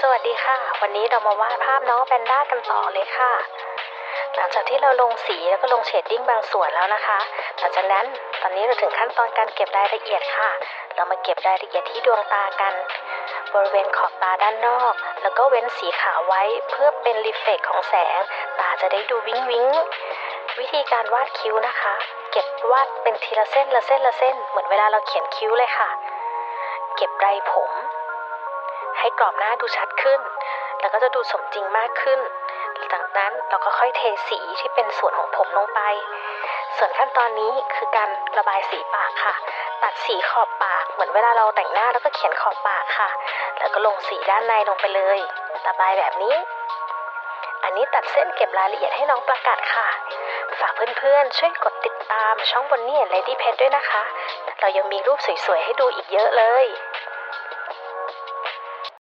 สวัสดีค่ะ วันนี้เรามาวาดภาพน้องแพนด้ากันต่อเลยค่ะ หลังจากที่เราลงสีแล้วก็ลงเชดดิ้งบางส่วนแล้วนะคะ หลังจากนั้นตอนนี้เราถึงขั้นตอนการเก็บรายละเอียดค่ะ เรามาเก็บรายละเอียดที่ดวงตากัน บริเวณขอบตาด้านนอก แล้วก็เว้นสีขาวไว้เพื่อเป็นรีเฟกของแสง ตาจะได้ดูวิ้งวิ้งวิธีการวาดคิ้วนะคะ เก็บวาดเป็นทีละเส้นละเส้นละเส้น เหมือนเวลาเราเขียนคิ้วเลยค่ะ เก็บไรผม ให้กรอบหน้าดูชัดขึ้น แล้วก็จะดูสมจริงมากขึ้น จากนั้นเราก็ค่อยเทสีที่เป็นส่วนของผมลงไป ส่วนขั้นตอนนี้คือการระบายสีปากค่ะ ตัดสีขอบปากเหมือนเวลาเราแต่งหน้าแล้วก็เขียนขอบปากค่ะ แล้วก็ลงสีด้านในลงไปเลยระบายแบบนี้ อันนี้ตัดเส้นเก็บรายละเอียดให้น้องประกาศค่ะ ฝากเพื่อนๆ ช่วยกดติดตามช่องบนนี่เลดี้เพจด้วยนะคะ เรายังมีรูปสวยๆ ให้ดูอีกเยอะเลย